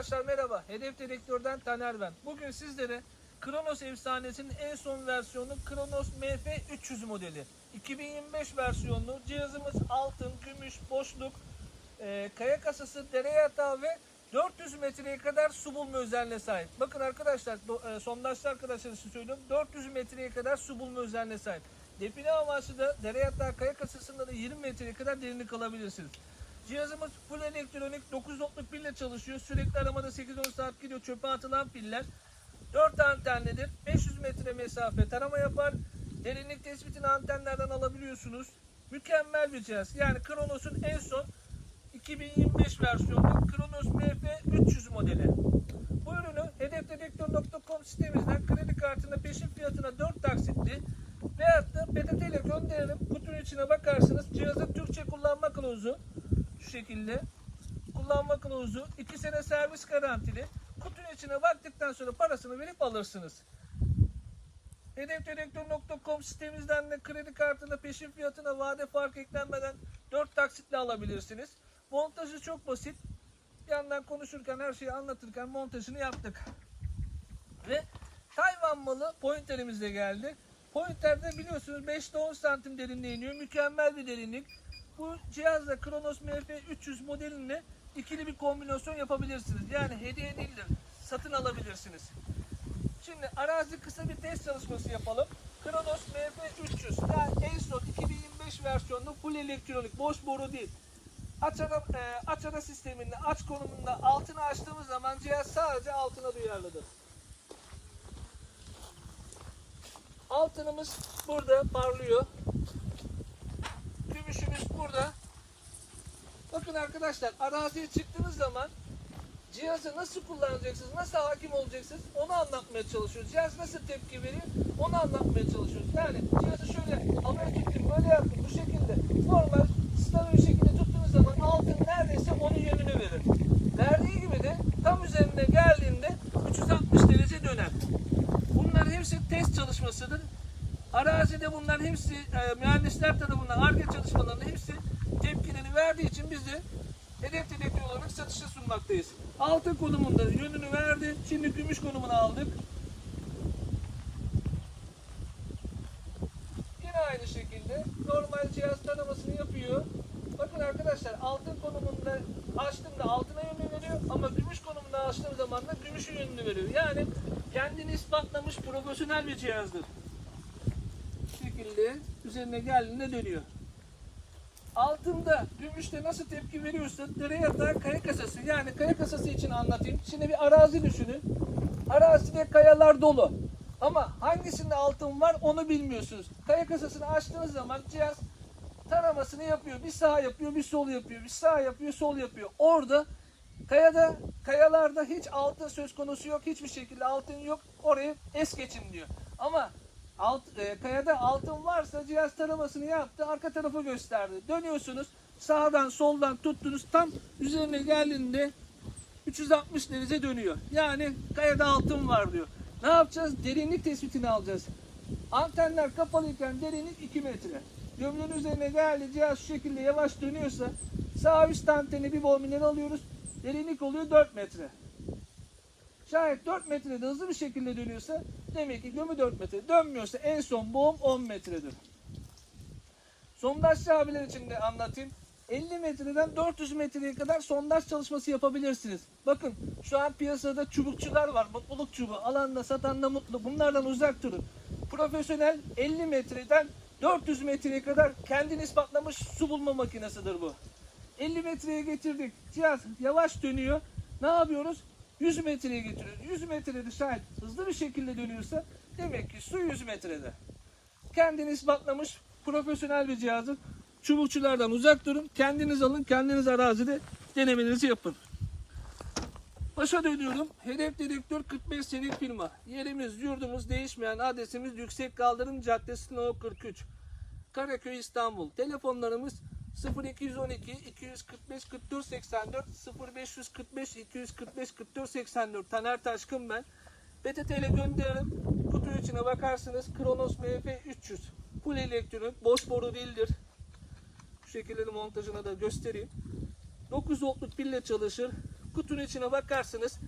Arkadaşlar merhaba. Hedef Dedektör'den Taner ben. Bugün sizlere Kronos efsanesinin en son versiyonu Kronos MF 300 modeli. 2025 versiyonlu cihazımız altın, gümüş, boşluk, e, kaya kasası, dere yatağı ve 400 metreye kadar su bulma özelliğine sahip. Bakın arkadaşlar, e, sondajlı arkadaşlar için söylüyorum. 400 metreye kadar su bulma özelliğine sahip. Define amaçlı da dere yatağı kaya kasasında da 20 metreye kadar derinlik alabilirsiniz. Cihazımız full elektronik 9 voltluk pille çalışıyor. Sürekli aramada 8-10 saat gidiyor. Çöpe atılan piller. 4 antenlidir. 500 metre mesafe tarama yapar. Derinlik tespitini antenlerden alabiliyorsunuz. Mükemmel bir cihaz. Yani Kronos'un en son 2025 versiyonu Kronos MF 300 modeli. Bu ürünü hedefdedektör.com sitemizden kredi kartına peşin fiyatına 4 taksitli veyahut da PTT ile gönderelim. Kutunun içine bakarsınız. Cihazın Türkçe kullanma kılavuzu şekilde. Kullanma kılavuzu 2 sene servis garantili. Kutunun içine baktıktan sonra parasını verip alırsınız. Hedefdedektör.com sitemizden de kredi kartına peşin fiyatına vade fark eklenmeden 4 taksitle alabilirsiniz. Montajı çok basit. Yandan konuşurken her şeyi anlatırken montajını yaptık. Ve Tayvan malı pointerimiz de geldi. Pointerde biliyorsunuz 5 ile 10 santim derinliğe iniyor. Mükemmel bir derinlik. Bu cihazla Kronos MF 300 modelinle ikili bir kombinasyon yapabilirsiniz. Yani hediye değildir. Satın alabilirsiniz. Şimdi arazi kısa bir test çalışması yapalım. Kronos MF 300 yani en son 2025 versiyonlu full elektronik boş boru değil. Aç ara, e, aç ara sisteminde aç konumunda altını açtığımız zaman cihaz sadece altına duyarlıdır. Altınımız burada parlıyor. Gümüşümüz burada. Bakın arkadaşlar araziye çıktığınız zaman cihazı nasıl kullanacaksınız, nasıl hakim olacaksınız onu anlatmaya çalışıyoruz. Cihaz nasıl tepki veriyor onu anlatmaya çalışıyoruz. Yani cihazı şöyle havaya tuttum, böyle yaptım bu şekilde. Normal stabil bir şekilde tuttuğunuz zaman altın neredeyse onun yönünü verir. Verdiği gibi de tam üzerine geldiğinde 360 derece döner. Bunlar hepsi test çalışmasıdır. Arazide bunlar hepsi e, mühendisler tarafından ARGE tepkilerini de hedef dedektör olarak satışa sunmaktayız. Altın konumunda yönünü verdi. Şimdi gümüş konumunu aldık. Yine aynı şekilde normal cihaz taramasını yapıyor. Bakın arkadaşlar altın konumunda açtığımda altına yönünü veriyor ama gümüş konumunda açtığım zaman da gümüşün yönünü veriyor. Yani kendini ispatlamış profesyonel bir cihazdır. Bu şekilde üzerine geldiğinde dönüyor. Altında gümüşte nasıl tepki veriyorsa dere yatağı kaya kasası yani kaya kasası için anlatayım. Şimdi bir arazi düşünün. Arazide kayalar dolu. Ama hangisinde altın var onu bilmiyorsunuz. Kaya kasasını açtığınız zaman cihaz taramasını yapıyor. Bir sağ yapıyor, bir sol yapıyor. Bir sağ yapıyor, sol yapıyor. Orada kayada, kayalarda hiç altın söz konusu yok. Hiçbir şekilde altın yok. Orayı es geçin diyor. Ama alt, e, kayada altın varsa cihaz taramasını yaptı. Arka tarafı gösterdi. Dönüyorsunuz. Sağdan soldan tuttunuz. Tam üzerine geldiğinde 360 derece dönüyor. Yani kayada altın var diyor. Ne yapacağız? Derinlik tespitini alacağız. Antenler kapalıyken derinlik 2 metre. Gömleğin üzerine geldi cihaz şu şekilde yavaş dönüyorsa sağ üst anteni bir bombinleri alıyoruz. Derinlik oluyor 4 metre. Şayet 4 metrede hızlı bir şekilde dönüyorsa demek ki gömü 4 metre. Dönmüyorsa en son boğum 10 metredir. Sondajçı abiler için de anlatayım. 50 metreden 400 metreye kadar sondaj çalışması yapabilirsiniz. Bakın şu an piyasada çubukçular var. Mutluluk çubuğu. Alanda satan da mutlu. Bunlardan uzak durun. Profesyonel 50 metreden 400 metreye kadar kendini ispatlamış su bulma makinesidir bu. 50 metreye getirdik. Cihaz yavaş dönüyor. Ne yapıyoruz? 100 metreye getiriyoruz. 100 metrede şayet hızlı bir şekilde dönüyorsa demek ki su 100 metrede. Kendini ispatlamış profesyonel bir cihazın çubukçulardan uzak durun. Kendiniz alın, kendiniz arazide denemelerinizi yapın. Başa dönüyorum. Hedef Dedektör 45 senelik firma. Yerimiz, yurdumuz değişmeyen adresimiz Yüksek Kaldırım Caddesi No 43. Karaköy İstanbul. Telefonlarımız 0212 245 44 84 0545 245 44 84 Taner Taşkın ben. PTT ile gönderirim. Kutu içine bakarsınız. Kronos MF 300. Full elektronik. Boş boru değildir. Şu şekilde de montajını da göstereyim. 9 voltluk pille çalışır. kutunun içine bakarsınız.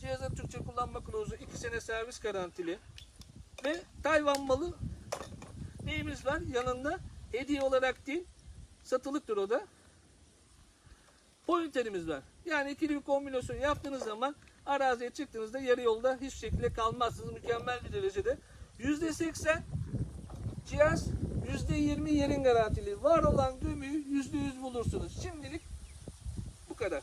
Cihazın Türkçe kullanma kılavuzu 2 sene servis garantili. Ve Tayvan malı neyimiz var? Yanında hediye olarak değil, satılıktır o da. Pointerimiz var. Yani ikili bir kombinasyon yaptığınız zaman araziye çıktığınızda yarı yolda hiçbir şekilde kalmazsınız. Mükemmel bir derecede. %80 cihaz %20 yerin garantili. Var olan gömüyü %100 bulursunuz. Şimdilik bu kadar.